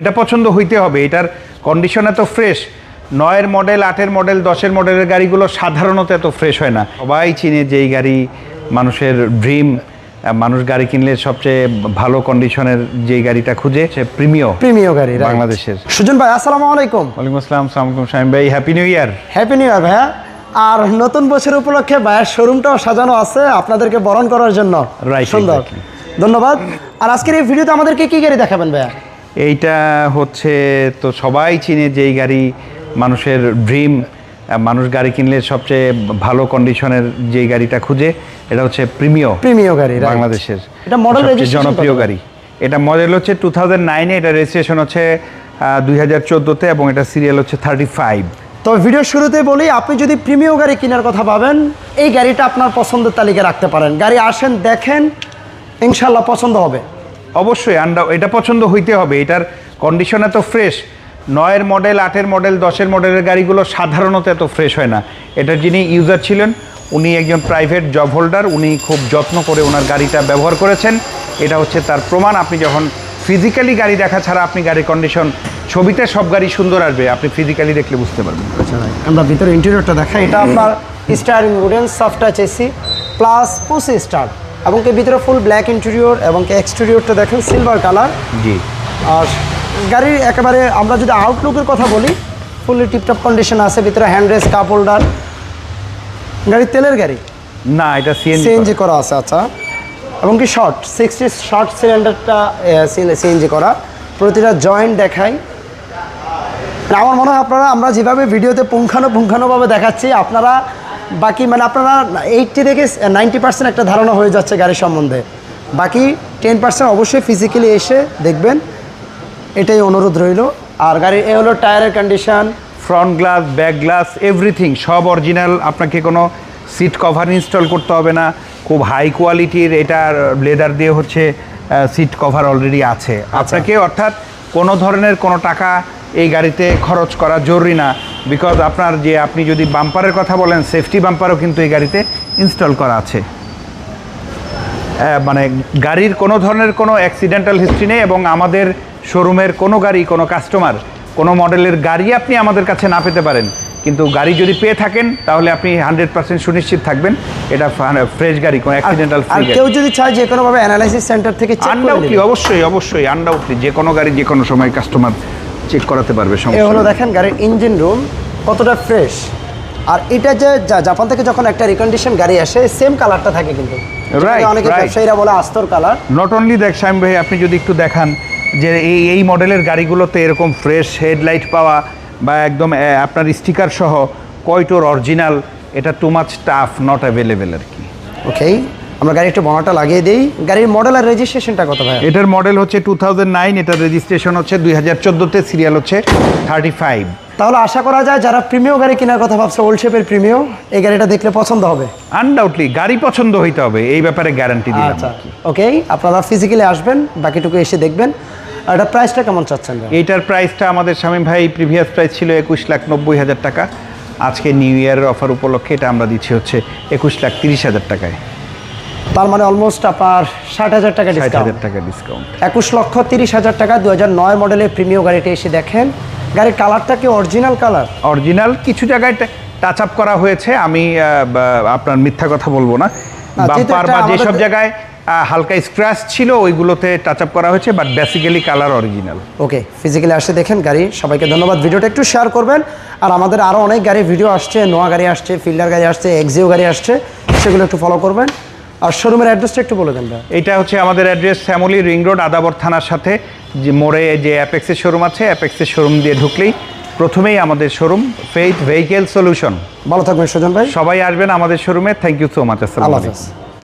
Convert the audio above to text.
এটা পছন্দ হইতে হবে এটার কন্ডিশন এত ফ্রেশ নয়ের মডেল আটের মডেল দশের মডেলের গাড়িগুলো সাধারণত এত ফ্রেশ হয় না। সবাই চিনে যেই গাড়ি মানুষের ড্রিম মানুষ গাড়ি কিনলে সবচেয়ে ভালো কন্ডিশনের যেই গাড়িটা খুঁজে সে প্রিমিয় প্রিমিয় গাড়ি বাংলাদেশের। সুজন ভাই আসসালামু আলাইকুম। ওয়ালাইকুম আসসালাম সালামালাইকুম শামিম ভাই happy new year happy new year ভাইয়া। আর নতুন বছর উপলক্ষে ভাইয়ার শোরুমটাও সাজানো আছে আপনাদেরকে বরণ করার জন্য। সুন্দর। ধন্যবাদ। আর আজকের এই ভিডিওতে আমাদেরকে কি গাড়ি দেখাবেন ভাইয়া? এইটা হচ্ছে তো সবাই চিনে যেই গাড়ি মানুষের ড্রিম মানুষ গাড়ি কিনলে সবচেয়ে ভালো কন্ডিশনের যেই গাড়িটা খুঁজে এটা হচ্ছে প্রিমিয় প্রিমিয় গাড়ি বাংলাদেশের। এটা মডেল জনপ্রিয় গাড়ি। এটা মডেল হচ্ছে টু থাউজেন্ড নাইনে এটা রেজিস্ট্রেশন হচ্ছে দুই হাজার চোদ্দোতে এবং এটা সিরিয়াল হচ্ছে থার্টি ফাইভ তো ভিডিও শুরুতে বলি আপনি যদি প্রিমিয় গাড়ি কেনার কথা ভাবেন এই গাড়িটা আপনার পছন্দের তালিকায় রাখতে পারেন। গাড়ি আসেন দেখেন ইনশাল্লাহ পছন্দ হবে। অবশ্যই আন্ডা এটা পছন্দ হইতে হবে এটার কন্ডিশন এত ফ্রেশ নয়ের মডেল আটের মডেল দশের মডেলের গাড়িগুলো সাধারণত এত ফ্রেশ হয় না। এটার যিনি ইউজার ছিলেন উনি একজন প্রাইভেট জব হোল্ডার উনি খুব যত্ন করে ওনার গাড়িটা ব্যবহার করেছেন। এটা হচ্ছে তার প্রমাণ আপনি যখন ফিজিক্যালি গাড়ি দেখা ছাড়া আপনি গাড়ির কন্ডিশন ছবিতে সব গাড়ি সুন্দর আসবে আপনি ফিজিক্যালি দেখলে বুঝতে পারবেন। আমরা ভিতরে ইন্টেরিয়রটা দেখাই। এটা আপনার steering wooden soft touch AC plus push start এবং কি ভিতরে ফুল ব্ল্যাক ইন্টেরিয়র এবং কি এক্সটেরিয়রটা দেখেন সিলভার কালার জি। আর গাড়ির একেবারে আমরা যদি আউটলুকের কথা বলি ফুললি টিপটপ কন্ডিশন আছে ভিতরে হ্যান্ড রেস কাপ হোল্ডার গাড়ি তেলের গাড়ি? না এটা সিএনজি করা। আছে আচ্ছা। এবং কি শর্ট সিক্সটি শর্ট সিলিন্ডারটা সিএনজি করা। প্রতিটা জয়েন্ট দেখাই। মানে আমার মনে হয় আপনারা আমরা যেভাবে ভিডিওতে পুঙ্খানো পুঙ্খানোভাবে দেখাচ্ছি আপনারা বাকি মানে আপনারা এইটটি থেকে নাইনটি পার্সেন্ট একটা ধারণা হয়ে যাচ্ছে গাড়ি সম্বন্ধে। বাকি টেন পার্সেন্ট অবশ্যই ফিজিক্যালি এসে দেখবেন এটাই অনুরোধ রইল। আর গাড়ির এ হলো টায়ারের condition front glass back glass everything সব অরিজিনাল আপনাকে কোনো সিট কভার ইনস্টল করতে হবে না। খুব হাই কোয়ালিটির এটার লেদার দিয়ে হচ্ছে সিট কভার অলরেডি আছে। আপনাকে অর্থাৎ কোনো ধরনের কোনো টাকা এই গাড়িতে খরচ করা জরুরি না। বিকজ আপনার যে আপনি যদি বাম্পারের কথা বলেন সেফটি বাম্পারও কিন্তু এই গাড়িতে ইনস্টল করা আছে। মানে গাড়ির কোনো ধরনের কোনো অ্যাক্সিডেন্টাল হিস্ট্রি নেই এবং আমাদের শোরুমের কোনো গাড়ি কোনো কাস্টমার কোনো মডেলের গাড়ি আপনি আমাদের কাছে না পেতে পারেন। কিন্তু গাড়ি যদি পেয়ে থাকেন তাহলে আপনি হান্ড্রেড পার্সেন্ট সুনিশ্চিত থাকবেন এটা ফ্রেশ গাড়ি কোনো অ্যাক্সিডেন্টাল ফ্রি কেউ যদি চায় যে কোনোভাবে অ্যানালাইসিস সেন্টার থেকে আনডাউটলি অবশ্যই অবশ্যই আনডাউটলি যে কোনো গাড়ি যে কোনো সময় কাস্টমার চেক করাতে পারবে এ হলো দেখেন গাড়ির ইঞ্জিন রুম কতটা ফ্রেশ আর এটা যে জাপান থেকে যখন একটা রিকন্ডিশন গাড়ি আসে সেম কালারটা থাকে কিন্তু। অনেকে ব্যবসায়ীরা বলে আস্তর কালার নট অনলি দেখ শাইম ভাই আপনি যদি একটু দেখান যে এই এই মডেলের গাড়িগুলোতে এরকম ফ্রেশ হেডলাইট পাওয়া বা একদম আপনার স্টিকার সহ কয়টোর অরিজিনাল এটা too much tough not available আর কি। ওকে আমরা গাড়ি একটু বনাটা লাগিয়ে দিই। গাড়ির মডেল আর রেজিস্ট্রেশনটা কত ভাই এটার মডেল হচ্ছে টু থাউজেন্ড নাইন এটার রেজিস্ট্রেশন হচ্ছে দুই হাজার চোদ্দোতে সিরিয়াল হচ্ছে থার্টি ফাইভ তাহলে আশা করা যায় যারা প্রিমিয় গাড়ি কেনার কথা ভাবছে ওল্ড শেপের প্রিমিয় এই গাড়িটা দেখলে পছন্দ হবে। আনডাউটলি গাড়ি পছন্দ হইতে হবে এই ব্যাপারে গ্যারান্টি দিলাম। আচ্ছা ওকে আপনারা ফিজিক্যালি আসবেন বাকিটুকু এসে দেখবেন। এটা প্রাইসটা কেমন চাচ্ছেন? এইটার প্রাইসটা আমাদের শামীম ভাই প্রিভিয়াস প্রাইস ছিল একুশ লাখ নব্বই হাজার টাকা। আজকে নিউ ইয়ারের অফার উপলক্ষে এটা আমরা দিচ্ছি হচ্ছে একুশ লাখ তিরিশ হাজার টাকায়। তার মানে অলমোস্ট আপনার ষাট হাজার টাকা ডিসকাউন্ট টাকা ডিসকাউন্ট একুশ লক্ষ তিরিশ হাজার টাকা দু হাজার নয় মডেলের প্রিমিয় গাড়িটা এসে দেখেন। গাড়ির কালারটা কি অরিজিনাল কালার অরিজিনাল কিছু জায়গায় টাচ আপ করা হয়েছে। আমি আপনার মিথ্যা কথা বলব না। বাম্পার বা যেসব জায়গায় হালকা স্ক্র্যাচ ছিল ওইগুলোতে টাচ আপ করা হয়েছে but basically colour original okay physically আসে দেখেন গাড়ি। সবাইকে ধন্যবাদ। ভিডিওটা একটু শেয়ার করবেন। আর আমাদের আরও অনেক গাড়ির ভিডিও আসছে নোয়া গাড়ি আসছে ফিল্ডার গাড়ি আসছে এক্সিও গাড়ি আসছে সেগুলো একটু ফলো করবেন। আর শোরুমের অ্যাড্রেসটা একটু বলে দেন এটা হচ্ছে আমাদের address Shyamoli ring road Adabor থানার সাথে। যে মোড়ে যে অ্যাপেক্সের শোরুম আছে অ্যাপেক্সের শোরুম দিয়ে ঢুকলেই প্রথমেই আমাদের শোরুম ফেইথ ভেহিকেল সলিউশন ভালো থাকবেন সুজন ভাই। সবাই আসবেন আমাদের শোরুমে। থ্যাংক ইউ সো মাচ আসসালাম আল্লাহ